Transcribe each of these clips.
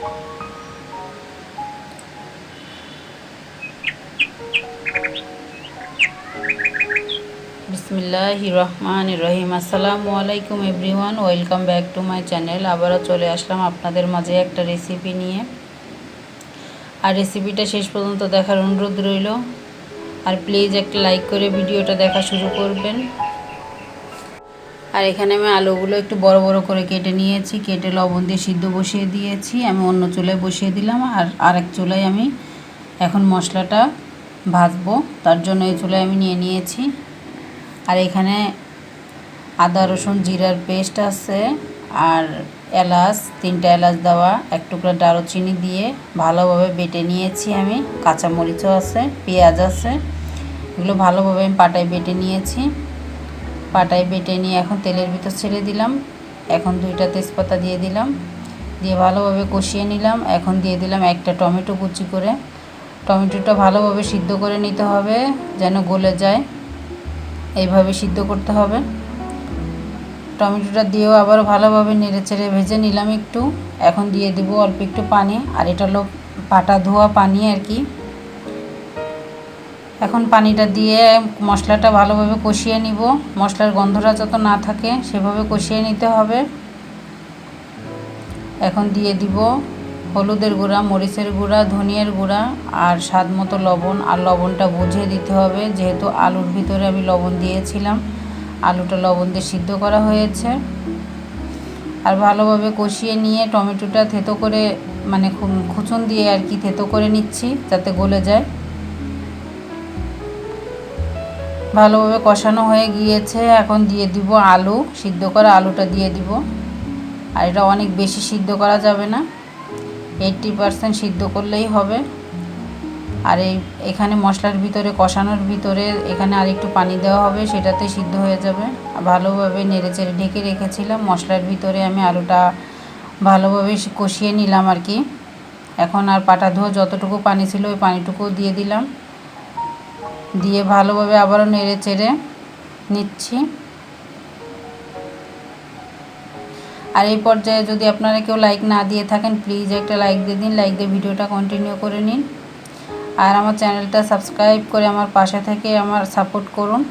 বিসমিল্লাহ রহমান রহিম আসসালামু আলাইকুম everyone, welcome back to my channel. আবারও চলে আসলাম আপনাদের মাঝে একটা রেসিপি নিয়ে। আর রেসিপিটা শেষ পর্যন্ত দেখার অনুরোধ রইল। আর প্লিজ একটা লাইক করে ভিডিওটা দেখা শুরু করবেন। আর এখানে আমি আলুগুলো একটু বড় বড় করে কেটে নিয়েছি। কেটে লবণ দিয়ে সিদ্ধ বসিয়ে দিয়েছি। আমি অন্য চুলায় বসিয়ে দিলাম আর আরেক চুলায় আমি এখন মশলাটা ভাজবো। তার জন্য এই চুলায় আমি নিয়ে নিয়েছি। আর এখানে আদা, রসুন, জিরার পেস্ট আছে আর এলাচ, তিনটা এলাচ দেওয়া, এক টুকরা দারুচিনি দিয়ে ভালোভাবে বেটে নিয়েছি আমি। কাঁচামরিচও আছে, পেঁয়াজ আছে, এগুলো ভালোভাবে আমি পাটায় বেটে নিয়েছি। পাটায় বেটে নিয়ে এখন তেলের ভিতর ছেড়ে দিলাম। এখন দুইটা তেজপাতা দিয়ে দিলাম। দিয়ে ভালোভাবে কষিয়ে নিলাম। এখন দিয়ে দিলাম একটা টমেটো কুচি করে। টমেটোটা ভালোভাবে সিদ্ধ করে নিতে হবে যেন গলে যায়। এইভাবে সিদ্ধ করতে হবে। টমেটোটা দিয়েও আবার ভালোভাবে নেড়ে চেড়ে ভেজে নিলাম একটু। এখন দিয়ে দেবো অল্প একটু পানি। আর এটা হলো পাটা ধোয়া পানি আর কি। এখন পানিটা দিয়ে মশলাটা ভালোভাবে কষিয়ে নিব। মশলার গন্ধটা যত না থাকে, সেভাবে কষিয়ে নিতে হবে। এখন দিয়ে দিব হলুদের গুঁড়া, মরিচের গুঁড়া, ধনিয়ার গুঁড়া আর স্বাদ মতো লবণ। আর লবণটা বুঝে দিতে হবে, যেহেতু আলুর ভিতরে আমি লবণ দিয়েছিলাম। আলুটা লবণ দিয়ে সিদ্ধ করা হয়েছে। আর ভালোভাবে কষিয়ে নিয়ে টমেটোটা থেতো করে মানে খুচুন দিয়ে আর কি থেতো করে নিচ্ছি, যাতে গলে যায়। ভালোভাবে কষানো হয়ে গিয়েছে। এখন দিয়ে দিব আলু। সিদ্ধ করা আলুটা দিয়ে দিব। আর এটা অনেক বেশি সিদ্ধ করা যাবে না। এইটটি পারসেন্ট সিদ্ধ করলেই হবে। আর এই, এখানে মশলার ভিতরে, কষানোর ভিতরে এখানে আর একটু পানি দেওয়া হবে, সেটাতে সিদ্ধ হয়ে যাবে। ভালোভাবে নেড়ে চেড়ে ঢেকে রেখেছিলাম। মশলার ভিতরে আমি আলুটা ভালোভাবে কষিয়ে নিলাম আর কি। এখন আর পাটা ধোয়া, যতটুকু পানি ছিল ওই পানিটুকু দিয়ে দিলাম। দিয়ে ভালোভাবে আবারও নেড়ে চেড়ে নিচ্ছি। আর এই পর্যায়ে যদি আপনারা কেউ লাইক না দিয়ে থাকেন প্লিজ একটা লাইক দিয়ে দিন লাইক দিয়ে ভিডিওটা কন্টিনিউ করে নিন। আর আমার চ্যানেলটা সাবস্ক্রাইব করে আমার পাশে থেকে আমার সাপোর্ট করুন।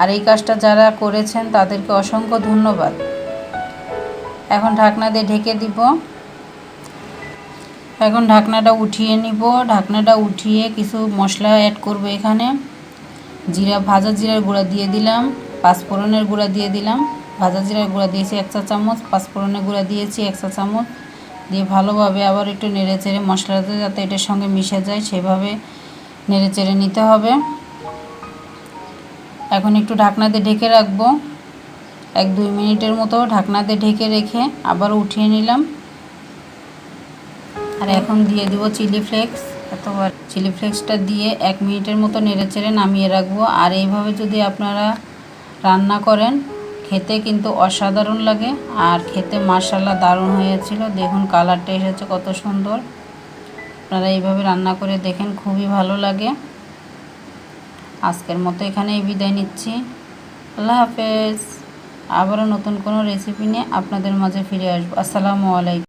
আর এই কাজটা যারা করেছেন, তাদেরকে অসংখ্য ধন্যবাদ। এখন ঢাকনা দিয়ে ঢেকে দিব। এখন ঢাকনাটা উঠিয়ে নিব। ঢাকনাটা উঠিয়ে কিছু মশলা অ্যাড করব এখানে। জিরা, ভাজা জিরার গুঁড়া দিয়ে দিলাম। পাঁচফোড়নের গুঁড়া দিয়ে দিলাম। ভাজা জিরার গুঁড়া দিয়েছি এক চা চামচ। পাঁচফোড়নের গুঁড়া দিয়েছি এক চা চামচ। দিয়ে ভালোভাবে আবার একটু নেড়ে চেড়ে মশলাটা যাতে এটার সঙ্গে মিশে যায়, সেভাবে নেড়ে চেড়ে নিতে হবে। এখন একটু ঢাকনাতে ঢেকে রাখব। এক দুই মিনিটের মতো ঢাকনাতে ঢেকে রেখে আবার উঠিয়ে নিলাম। আর এখন দিয়ে দিব চিলি ফ্লেক্স। এতবার চিলি ফ্লেক্সটা দিয়ে এক মিনিটের মতো নেড়ে চেড়ে নামিয়ে রাখব। আর এইভাবে যদি আপনারা রান্না করেন, খেতে কিন্তু অসাধারণ লাগে। আর খেতে মার্শাল্লাহ দারুণ হয়েছিল। দেখুন কালারটা এসেছে কত সুন্দর। আপনারা এইভাবে রান্না করে দেখেন, খুবই ভালো লাগে। আজকের মতো এখানেই বিদায় নিচ্ছি। আল্লাহ হাফেজ। আবারও নতুন কোনো রেসিপি নিয়ে আপনাদের মাঝে ফিরে আসব। আসসালামু আলাইকুম।